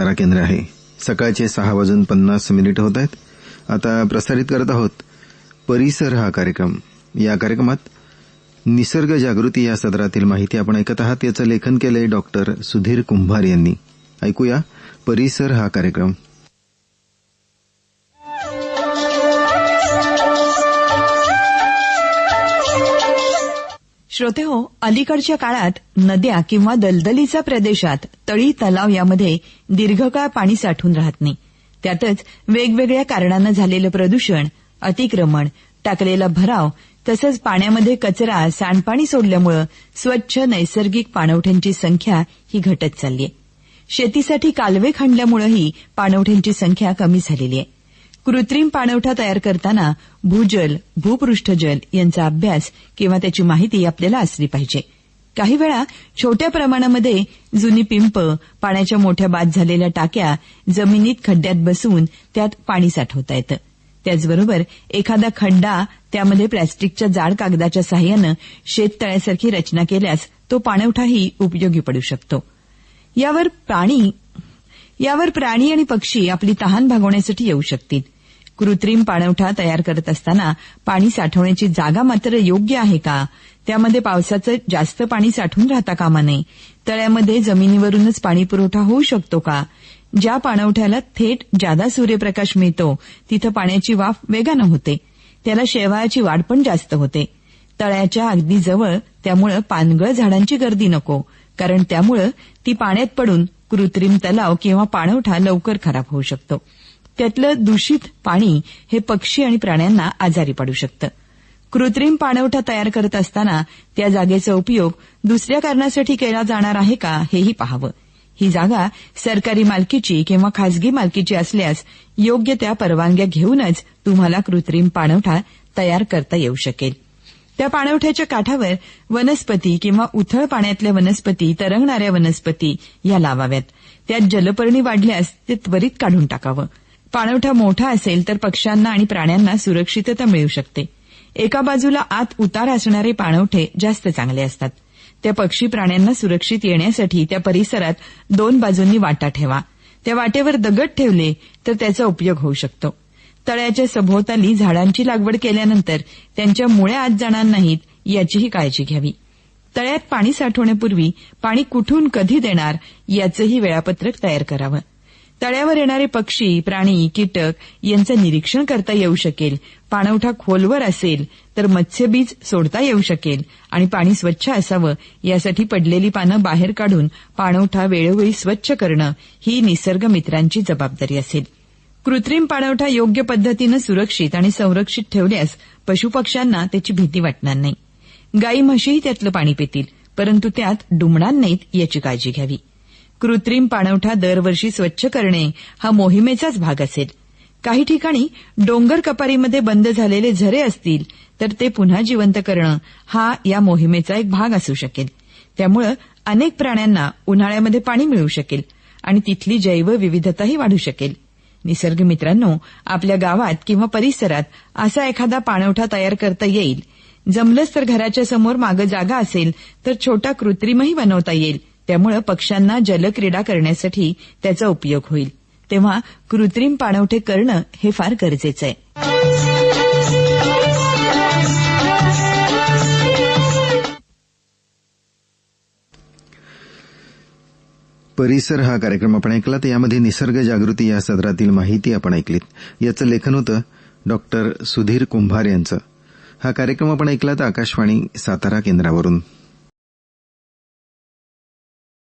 सातारा केंद्र आहे. सकाळचे सहा वाजून पन्नास मिनिट होत आहेत. आता प्रसारित करत आहोत परिसर हा कार्यक्रम. या कार्यक्रमात निसर्ग जागृती या सदरातील माहिती आपण ऐकत आहात. याचं लेखन केलंय डॉक्टर सुधीर कुंभार यांनी. ऐकूया परिसर हा कार्यक्रम. श्रोते हो अलीकडच्या काळात नद्या किंवा दलदलीच्या प्रदेशात तळी तलाव यामध्ये दीर्घकाळ पाणी साठून राहत नाही. त्यातच वेगवेगळ्या कारणानं झालेलं प्रदूषण अतिक्रमण टाकलेला भराव तसंच पाण्यामध्ये कचरा सांडपाणी सोडल्यामुळं स्वच्छ नैसर्गिक पाणवठ्यांची संख्या ही घटत चालली आहे शेतीसाठी कालवे खणल्यामुळेही पाणवठ्यांची संख्या कमी झालेली आहे. कृत्रिम पाणवठा तयार करताना भूजल भूपृष्ठजल यांचा अभ्यास किंवा त्याची माहिती आपल्याला असली पाहिजे. काही वेळा छोट्या प्रमाणामध्ये जुनी पिंप पाण्याच्या मोठ्या बाद झालेल्या टाक्या जमिनीत खड्ड्यात बसवून त्यात पाणी साठवता येतं. त्याचबरोबर एखादा खड्डा त्यामध्ये प्लॅस्टिकच्या जाड कागदाच्या सहाय्यानं शेततळ्यासारखी रचना केल्यास तो पाणवठाही उपयोगी पडू शकतो. यावर प्राणी यावर प्राणी आणि पक्षी आपली तहान भागवण्यासाठी येऊ शकतील. कृत्रिम पाणवठा तयार करत असताना पाणी साठवण्याची जागा मात्र योग्य आहे का? त्यामध्ये पावसाचं जास्त पाणी साठून राहता कामा नये. तळ्यामध्ये जमिनीवरूनच पाणी पुरवठा होऊ शकतो का? ज्या पाणवठ्याला थेट जादा सूर्यप्रकाश मिळतो तिथं पाण्याची वाफ वेगानं होते. त्याला शेवाळाची वाढ पण जास्त होते. तळ्याच्या अगदी जवळ त्यामुळं पानगळ झाडांची गर्दी नको कारण त्यामुळं ती पाण्यात पडून कृत्रिम तलाव किंवा पाणवठा लवकर खराब होऊ शकतो. त्यातलं दूषित पाणी हे पक्षी आणि प्राण्यांना आजारी पडू शकतं. कृत्रिम पाणवठा तयार करत असताना त्या जागेचा उपयोग दुसऱ्या कारणासाठी केला जाणार आहे का हेही पाहावं. ही जागा सरकारी मालकीची किंवा खासगी मालकीची असल्यास योग्य त्या परवानग्या घेऊनच तुम्हाला कृत्रिम पाणवठा तयार करता येऊ शकेल. त्या पाणवठ्याच्या काठावर वनस्पती किंवा उथळ पाण्यातल्या वनस्पती तरंगणाऱ्या वनस्पती या लावाव्यात. त्यात जलपर्णी वाढल्यास ते त्वरित काढून टाकावं. पाणवठा मोठा असेल तर पक्ष्यांना आणि प्राण्यांना सुरक्षितता मिळू शकते. एका बाजूला आत उतार असणारे पाणवठे जास्त चांगले असतात. त्या पक्षी प्राण्यांना सुरक्षित येण्यासाठी त्या परिसरात दोन बाजूंनी वाटा ठेवा. त्या वाटेवर दगड ठेवले तर त्याचा उपयोग होऊ शकतो. तळ्याच्या सभोवताली झाडांची लागवड केल्यानंतर त्यांच्या मुळ्या आत जाणार नाहीत याचीही काळजी घ्यावी. तळ्यात पाणी साठवण्यापूर्वी पाणी कुठून कधी देणार याचंही वेळापत्रक तयार करावं. तळ्यावर येणारे पक्षी प्राणी कीटक यांचं निरीक्षण करता येऊ शकेल. पाणवठा खोलवर असेल तर मत्स्यबीज सोडता येऊ शकेल आणि पाणी स्वच्छ असावं. यासाठी पडलेली पानं बाहेर काढून पाणवठा वेळोवेळी स्वच्छ करणं ही निसर्ग मित्रांची जबाबदारी असेल. कृत्रिम पाणवठा योग्य पद्धतीनं सुरक्षित आणि संरक्षित ठेवल्यास पशुपक्ष्यांना त्याची भीती वाटणार नाही. गाई म्हशीही त्यातलं पाणी पितील परंतु त्यात डुंबणार नाहीत याची काळजी घ्यावी. कृत्रिम पाणवठा दरवर्षी स्वच्छ करणे हा मोहिमेचाच भाग असेल. काही ठिकाणी डोंगर कपारीमध्ये बंद झालेले झरे असतील तर ते पुन्हा जिवंत करणं हा या मोहिमेचा एक भाग असू शकेल. त्यामुळं अनेक प्राण्यांना उन्हाळ्यामध्ये पाणी मिळू शकेल आणि तिथली जैवविविधताही वाढू शकेल. निसर्ग मित्रांनो आपल्या गावात किंवा परिसरात असा एखादा पाणवठा तयार करता येईल. जमलंच तर घराच्या समोर मागं जागा असेल तर छोटा कृत्रिमही बनवता येईल. त्यामुळे पक्ष्यांना जलक्रीडा करण्यासाठी त्याचा उपयोग होईल. तेव्हा कृत्रिम पाणवठे करणं हे फार गरजेचं आहे. परिसर हा कार्यक्रम आपण ऐकला तर यामध्ये निसर्ग जागृती या सदरातील माहिती आपण ऐकलीत. याचं लेखन होतं डॉक्टर सुधीर कुंभार यांचं. हा कार्यक्रम आपण ऐकला तर आकाशवाणी सातारा केंद्रावरून.